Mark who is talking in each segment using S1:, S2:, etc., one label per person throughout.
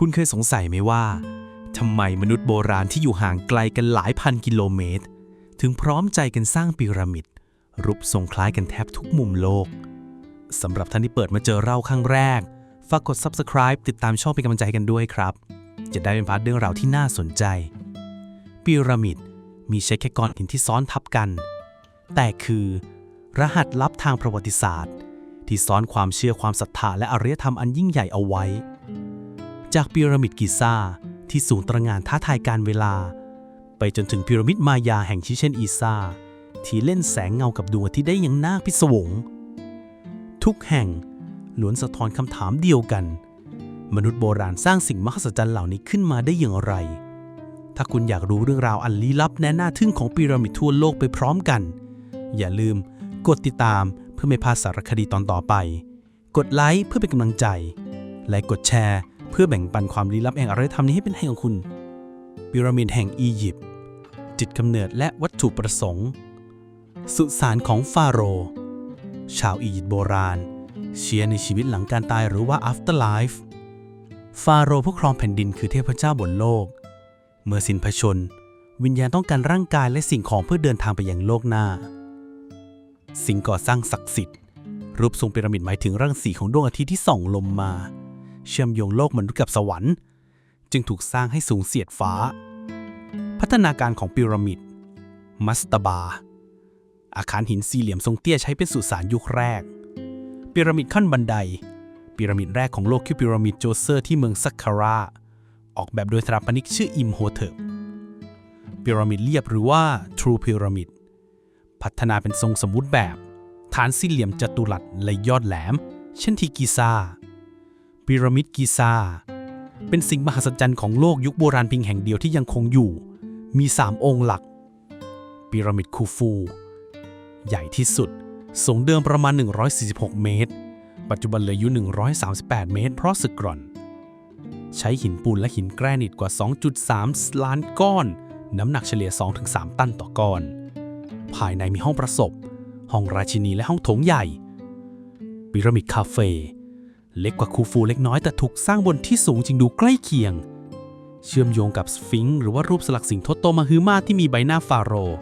S1: คุณเคยสงสัยไหมว่าทำไมมนุษย์โบราณที่อยู่ห่างไกลกันหลายพันกิโลเมตร ถึงพร้อมใจกันสร้างพีระมิด รูปทรงคล้ายกันแทบทุกมุมโลก สำหรับท่านที่เปิดมาเจอเราครั้งแรก ฝากกด subscribe ติดตามช่องเป็นกำลังใจกันด้วยครับ จะได้เป็นพาร์ทเรื่องราวที่น่าสนใจ พีระมิด มีใช้แค่ก้อนหินที่ซ้อนทับกัน แต่คือ รหัสลับทางประวัติศาสตร์ ที่ซ้อนความเชื่อความศรัทธาและอารยธรรมอันยิ่งใหญ่เอาไว้ จากพีระมิดกิซ่าที่สูงตระงานท้าทายการเวลา ไปจนถึงพีระมิดมายาแห่งชิเชนอีซา ที่เล่นแสงเงากับดวงอาทิตย์ได้อย่างน่าพิศวง ทุกแห่งล้วนสะท้อนคำถามเดียวกัน มนุษย์โบราณสร้างสิ่งมหัศจรรย์เหล่านี้ขึ้นมาได้อย่างไร ถ้าคุณอยากรู้เรื่องราวอันลี้ลับแน่น่าทึ่งของพีระมิดทั่วโลกไปพร้อมกัน อย่าลืมกดติดตามเพื่อไม่พลาดสารคดีตอนต่อไป กดไลค์เพื่อเป็นกำลังใจ และกดแชร์ เพื่อแบ่งปันความลี้ลับแห่งอารยธรรมนี้ให้เป็นให้ของคุณพีระมิดแห่งอียิปต์จิตกำเนิดและวัตถุประสงค์ สุสานของฟาโร ชาวอียิปต์โบราณ เชื่อในชีวิตหลังการตายหรือว่า afterlife ฟาโรห์ผู้ครองแผ่นดินคือเทพเจ้าบนโลก เมื่อสิ้นพระชนม์วิญญาณต้องการร่างกายและสิ่งของเพื่อเดินทางไปยังโลกหน้า สิ่งก่อสร้างศักดิ์สิทธิ์ รูปทรงพีระมิดหมายถึงรังสีของดวงอาทิตย์ที่ส่องลมมา เชื่อมโยงโลกมนุษย์กับสวรรค์ จึงถูกสร้างให้สูงเสียดฟ้า พัฒนาการของพีระมิด มัสตาบา อาคารหินสี่เหลี่ยมทรงเตี้ยใช้เป็นสุสานยุคแรก พีระมิดขั้นบันได พีระมิดแรกของโลกคือพีระมิดโจเซอร์ที่เมืองซักคาราออกแบบโดยสถาปนิกชื่ออิมโฮเทปพีระมิดเรียบหรือว่า True Pyramid พัฒนาเป็นทรงสมมุติแบบ ฐานสี่เหลี่ยมจัตุรัสและยอดแหลม เช่นที่กิซาพีระมิดกิซาเป็นสิ่งมหัศจรรย์ของโลกยุคโบราณเพียงแห่งเดียวที่ยังคงอยู่ มี 3 องค์หลักพีระมิดคูฟู ใหญ่ที่สุด สูงเดิมประมาณ 146 เมตร ปัจจุบันเหลืออยู่ 138 เมตร เพราะสึกกร่อน ใช้หินปูนและหินแกรนิตกว่า 2.3 ล้านก้อน น้ำหนักเฉลี่ย 2-3 ตันต่อก้อน ภายในมีห้องประสบ ห้องราชินีและห้องโถงใหญ่พีระมิดคาเฟ่เล็กกว่าคูฟูเล็กน้อยแต่ถูกสร้างบนที่สูงจึงดูใกล้เคียง เชื่อมโยงกับสฟิงค์หรือว่ารูปสลักสิงโตโตมาฮือมาที่มีใบหน้าฟาโรห์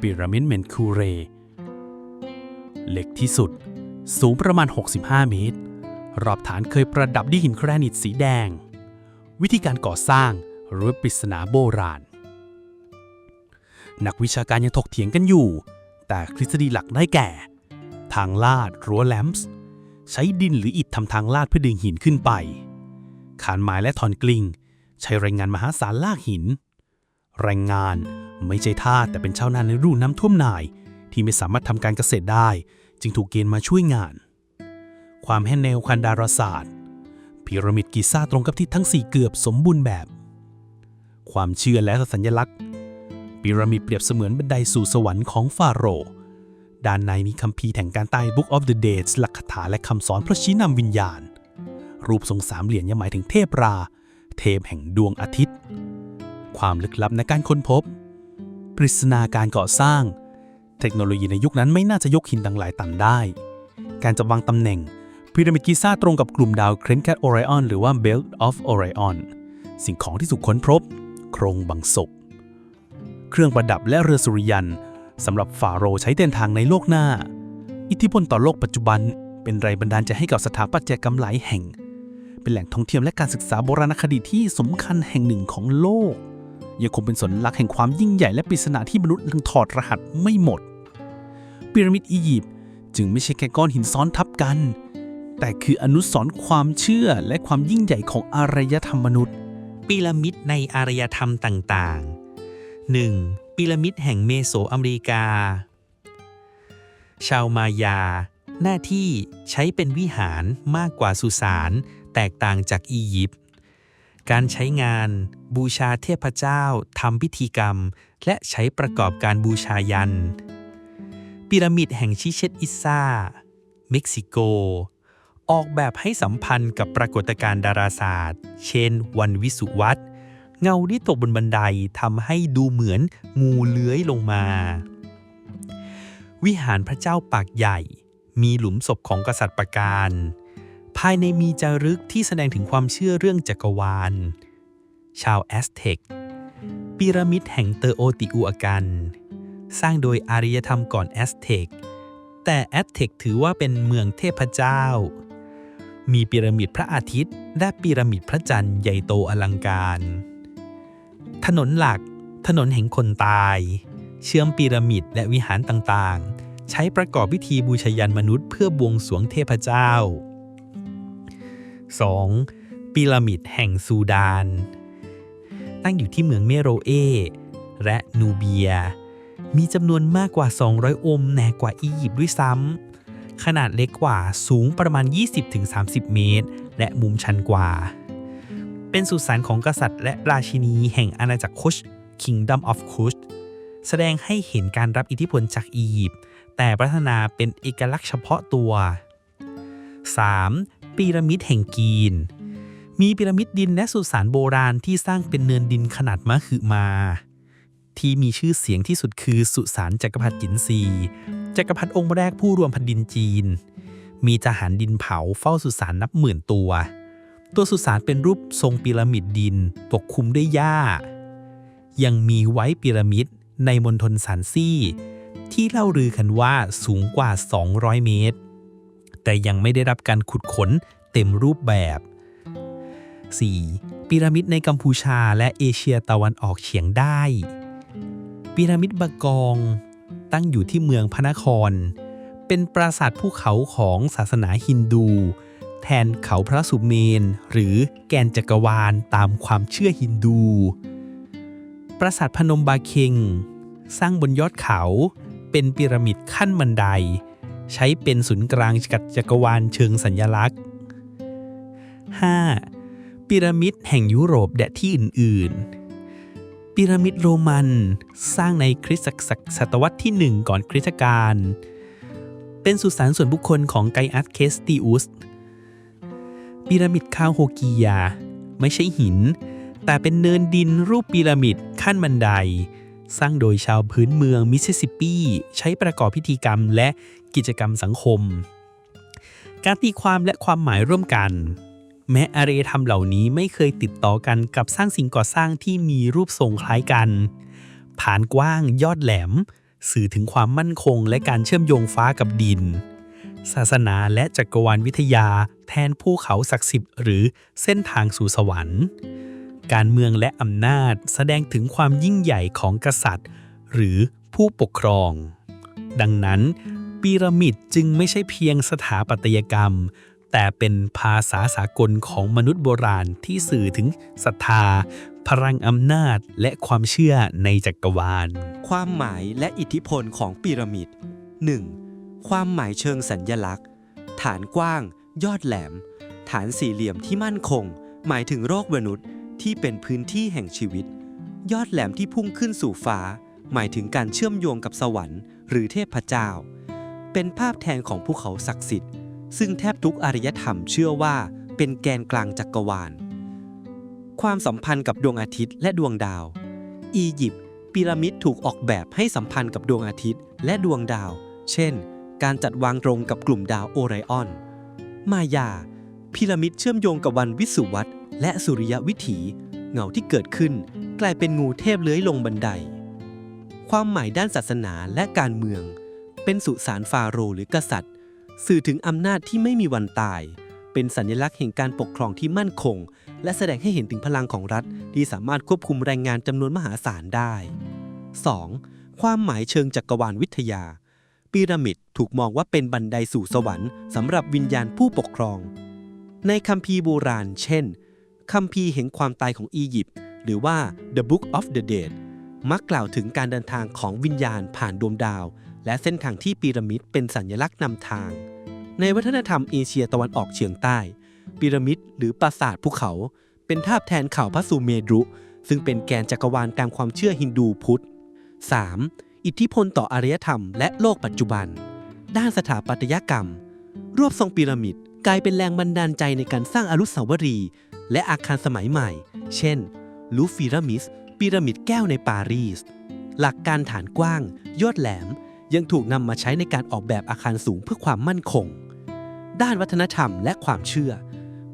S1: พีระมิดเมนคูเร เล็กที่สุด สูงประมาณ 65 เมตร รอบฐานเคยประดับด้วยหินแกรนิตสีแดง วิธีการก่อสร้างหรือปริศนาโบราณ นักวิชาการยังถกเถียงกันอยู่ แต่ทฤษฎีหลักได้แก่ ทางลาดรั้วแลมส์ใช้ดินหรืออิฐทำทางลาดเพื่อดึงหินขึ้นไป ขานไม้และทอนกลิง ใช้แรงงานมหาศาลลากหิน แรงงาน ไม่ใช่ทาสแต่เป็นชาวนาในรุ่นน้ำท่วมนาย ที่ไม่สามารถทำการเกษตรได้ จึงถูกเกณฑ์มาช่วยงาน ความแห่แนวคันดาราศาสตร์พีระมิดกิซ่าตรงกับที่ทั้งสี่เกือบสมบูรณ์แบบ ความเชื่อและสัญลักษณ์พีระมิดเปรียบเสมือนบันไดสู่สวรรค์ของฟาโรห์ด้านในมีคัมภีร์แห่งการตาย Book of the Dead หลักคาถาและคำสอนพื่อชี้นำวิญญาณ รูปทรงสามเหลี่ยมยังหมายถึงเทพรา เทพแห่งดวงอาทิตย์ ความลึกลับในการค้นพบ ปริศนาการก่อสร้าง เทคโนโลยีในยุคนั้นไม่น่าจะยกหินดังหลายตันได้ การจะวางตำแหน่งพีระมิดกิซ่าตรงกับกลุ่มดาวเครนแคทโอไรออนหรือว่า Belt of Orion สิ่งของที่ถูกค้นพบ โครงบังศพ เครื่องประดับและเรือสุริยันสำหรับฟาโรห์ใช้เดินทางในโลกหน้า อิทธิพลต่อโลกปัจจุบัน เป็นแรงบันดาลใจให้กับสถาปัตยกรรมหลายแห่ง เป็นแหล่งท่องเที่ยวและการศึกษาโบราณคดีที่สำคัญแห่งหนึ่งของโลก ยังคงเป็นสัญลักษณ์แห่งความยิ่งใหญ่และปริศนาที่มนุษย์ยังถอดรหัสไม่หมด พีระมิดอียิปต์จึงไม่ใช่แค่ก้อนหินซ้อนทับกัน แต่คืออนุสรณ์ความเชื่อและความยิ่งใหญ่ของอารยธรรมมนุษย์
S2: พีระมิดในอารยธรรมต่างๆ 1. พีระมิดแห่งเมโสอเมริกา ชาวมายา หน้าที่ใช้เป็นวิหารมากกว่าสุสานแตกต่างจากอียิปต์ การใช้งาน บูชาเทพเจ้าทำพิธีกรรม และใช้ประกอบการบูชายันพีระมิดแห่งชิเชตอิซาเม็กซิโก ออกแบบให้สัมพันธ์กับปรากฏการณ์ดาราศาสตร์ เช่น วันวิสุวัตเงาที่ตกบนบันไดทำให้ดูเหมือนงูเลื้อยลงมา วิหารพระเจ้าปากใหญ่ มีหลุมศพของกษัตริย์ปราการ ภายในมีจารึกที่แสดงถึงความเชื่อเรื่องจักรวาล ชาวแอสเท็กพีระมิดแห่งเตอโอติอุอากัน สร้างโดยอารยธรรมก่อนแอสเท็กแต่แอสเท็กถือว่าเป็นเมืองเทพเจ้า มีพีระมิดพระอาทิตย์ และพีระมิดพระจันทร์ใหญ่โตอลังการ ถนนหลัก ถนนแห่งคนตาย เชื่อมพีระมิดและวิหารต่างๆ ใช้ประกอบพิธีบูชายันมนุษย์เพื่อบวงสรวงเทพเจ้า 2. พีระมิดแห่งซูดาน ตั้งอยู่ที่เมืองเมโรเอ และนูเบีย มีจำนวนมากกว่า 200องค์แหนกว่าอียิปต์ด้วยซ้ำ ขนาดเล็กกว่าสูงประมาณ 20-30 เมตร และมุมชันกว่า เป็นสุสานของกษัตริย์และราชินีแห่งอาณาจักรคุช Kingdom of Kush แสดงให้เห็นการรับอิทธิพลจากอียิปต์แต่พัฒนาเป็นเอกลักษณ์เฉพาะตัว 3. พีระมิดแห่งกีน มีพีระมิดดินและสุสานโบราณที่สร้างเป็นเนินดินขนาดมหึมา ที่มีชื่อเสียงที่สุดคือสุสานจักรพรรดิจินซี จักรพรรดิองค์แรกผู้รวมแผ่นดินจีน มีทหารดินเผาเฝ้าสุสานนับหมื่นตัว ตัวสุสานเป็นรูปทรงพีระมิดดินปกคลุมด้วยหญ้า ยังมีไว้พีระมิดในมณฑลซานซี่ ที่เล่าลือกันว่าสูงกว่า 200 เมตร แต่ยังไม่ได้รับการขุดค้นเต็มรูปแบบ 4. พีระมิดในกัมพูชาและเอเชียตะวันออกเฉียงใต้พีระมิดบากองตั้งอยู่ที่เมืองพระนคร เป็นปราสาทภูเขาของศาสนาฮินดู แทนเขาพระสุเมน หรือแกนจักรวาลตามความเชื่อฮินดู ปราสาทพนมบาเคงสร้างบนยอดเขา เป็นพีระมิดขั้นบันได ใช้เป็นศูนย์กลางจักรวาลเชิงสัญลักษณ์ 5. พีระมิดแห่งยุโรปและที่อื่นๆพีระมิดโรมัน สร้างในคริสตศักศตวรรษที่ 1 ก่อนคริสตกาล เป็นสุสานส่วนบุคคลของไกอัสเคสติอุสพีระมิดคาโฮกียา ไม่ใช่หิน แต่เป็นเนินดินรูปพีระมิดขั้นบันได สร้างโดยชาวพื้นเมืองมิสซิสซิปปี ใช้ประกอบพิธีกรรมและ กิจกรรมสังคม การตีความและความหมายร่วมกัน แม้อารยธรรมเหล่านี้ไม่เคยติดต่อกันกับสร้างสิ่งก่อสร้างที่มีรูปทรงคล้ายกัน ผานกว้างยอดแหลม สื่อถึงความมั่นคงและการเชื่อมโยงฟ้ากับดิน ศาสนาและจักรวาลวิทยาแทนภูเขาศักดิ์สิทธิ์หรือเส้นทางสู่สวรรค์ การเมืองและอำนาจแสดงถึงความยิ่งใหญ่ของกษัตริย์ หรือผู้ปกครอง ดังนั้น พีระมิดจึงไม่ใช่เพียงสถาปัตยกรรม แต่เป็นภาษาสากลของมนุษย์โบราณที่สื่อถึงศรัทธา พลังอำนาจและความเชื่อในจักรวาล
S3: ความหมายและอิทธิพลของพีระมิด 1. ความหมายเชิงสัญญลักษณ์ ฐานกว้าง ยอดแหลม ฐานสี่เหลี่ยมที่มั่นคง หมายถึงโรคมนุษย์ที่เป็นพื้นที่แห่งชีวิต ยอดแหลมที่พุ่งขึ้นสู่ฟ้า หมายถึงการเชื่อมโยงกับสวรรค์ หรือเทพเจ้า เป็นภาพแทนของภูเขาศักดิ์สิทธิ์ ซึ่งแทบทุกอารยธรรมเชื่อว่าเป็นแกนกลางจักรวาล ความสัมพันธ์กับดวงอาทิตย์และดวงดาว อียิปต์พีระมิดถูกออกแบบให้สัมพันธ์กับดวงอาทิตย์และดวงดาว เช่น การจัดวางตรงกับกลุ่มดาวโอไรออน มายาพีระมิดเชื่อมโยงกับวันวิสุวัตและสุริยวิถี เงาที่เกิดขึ้น กลายเป็นงูเทพเลื้อยลงบันได ความหมายด้านศาสนาและการเมือง เป็นสุสานฟาโรห์หรือกษัตริย์ สื่อถึงอำนาจที่ไม่มีวันตาย เป็นสัญลักษณ์แห่งการปกครองที่มั่นคง และแสดงให้เห็นถึงพลังของรัฐ ที่สามารถควบคุมแรงงานจำนวนมหาศาลได้ 2. ความหมายเชิงจักรวาลวิทยาพีระมิดถูกมองว่าเป็นบันไดสู่สวรรค์สำหรับวิญญาณผู้ปกครอง ในคัมภีร์โบราณ เช่น คัมภีร์แห่งความตายของอียิปต์หรือว่า The Book of the Dead มักกล่าวถึงการเดินทางของวิญญาณผ่านดวงดาว และเส้นทางที่พีระมิดเป็นสัญลักษณ์นำทาง ในวัฒนธรรมเอเชียตะวันออกเฉียงใต้พีระมิดหรือปราสาทภูเขา เป็นทาบแทนเขาพระสุเมรุ ซึ่งเป็นแกนจักรวาลตามความเชื่อฮินดูพุทธ 3. อิทธิพลต่ออารยธรรมและโลกปัจจุบัน ด้านสถาปัตยกรรม รวบทรงพีระมิดกลายเป็นแรงบันดาลใจในการสร้างอนุสาวรีย์และอาคารสมัยใหม่ เช่น ลูฟิรามิสพีระมิดแก้วในปารีส หลักการฐานกว้าง ยอดแหลม ยังถูกนำมาใช้ในการออกแบบอาคารสูงเพื่อความมั่นคง ด้านวัฒนธรรมและความเชื่อ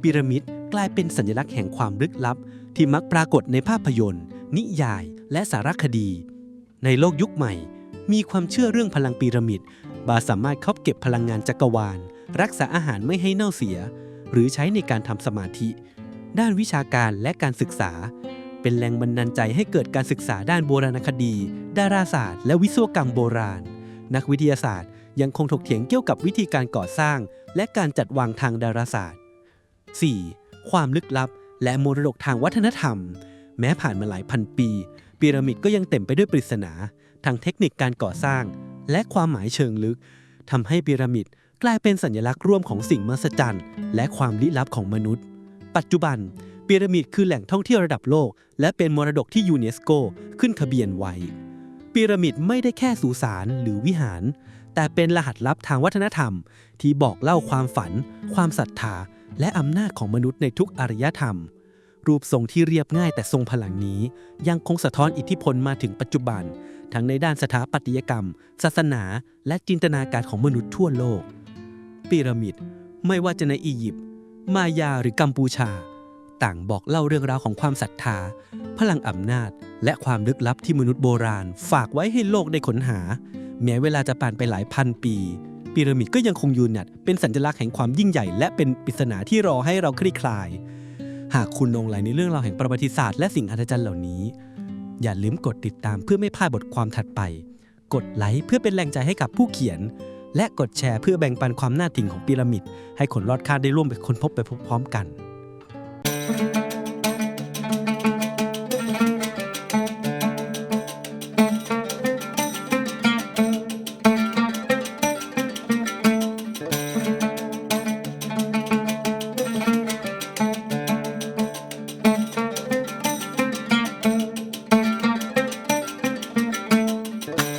S3: พีระมิดกลายเป็นสัญลักษณ์แห่งความลึกลับ ที่มักปรากฏในภาพยนตร์ นิยาย และสารคดี ในโลกยุคใหม่ มีความเชื่อเรื่องพลังพีระมิดบาสามารถครอบเก็บพลังงานจักรวาล รักษาอาหารไม่ให้เน่าเสีย หรือใช้ในการทำสมาธิ ด้านวิชาการและการศึกษา เป็นแรงบันดาลใจให้เกิดการศึกษาด้านโบราณคดี ดาราศาสตร์ และวิศวกรรมโบราณ นักวิทยาศาสตร์ ยังคงถกเถียงเกี่ยวกับวิธีการก่อสร้าง และการจัดวางทางดาราศาสตร์ 4. ความลึกลับ และมรดกทางวัฒนธรรม แม้ผ่านมาหลายพันปี พีระมิดก็ยังเต็มไปด้วยปริศนาทางเทคนิคการก่อสร้าง และความหมายเชิงลึกทำให้พีระมิดกลายเป็นสัญลักษณ์ร่วมของสิ่งมหัศจรรย์ และความลี้ลับของมนุษย์ ปัจจุบันพีระมิดคือแหล่งท่องเที่ยวระดับโลก และเป็นมรดกที่ยูเนสโกขึ้นทะเบียนไว้ พีระมิดไม่ได้แค่สุสานหรือวิหาร แต่เป็นรหัสลับทางวัฒนธรรม ที่บอกเล่าความฝัน ความศรัทธา และอำนาจของมนุษย์ในทุกอารยธรรม รูปทรงที่เรียบง่ายแต่ทรงพลังนี้ ยังคงสะท้อนอิทธิพลมาถึงปัจจุบัน ทั้งในด้านสถาปัตยกรรม ศาสนา และจินตนาการของมนุษย์ทั่วโลกพีระมิด ไม่ว่าจะในอียิปต์มายาหรือกัมพูชา ต่างบอกเล่าเรื่องราวของความศรัทธา พลังอำนาจ และความลึกลับที่มนุษย์โบราณ ฝากไว้ให้โลกได้ค้นหา แม้เวลาจะผ่านไปหลายพันปีพีระมิดก็ยังคงยืนหยัดเป็นสัญลักษณ์แห่งความยิ่งใหญ่ และเป็นปริศนาที่รอให้เราคลี่คลาย หากคุณลงไหลในเรื่องราวแห่งประวัติศาสตร์และสิ่งอัศจรรย์เหล่านี้ อย่าลืมกดติดตามเพื่อไม่พลาดบทความถัดไป กดไลค์เพื่อเป็นแรงใจให้กับผู้เขียน และกดแชร์เพื่อแบ่งปันความน่าถึงของพีระมิด ให้คนรอดคาดได้ร่วมไปค้นพบไปพร้อมกัน Thank you.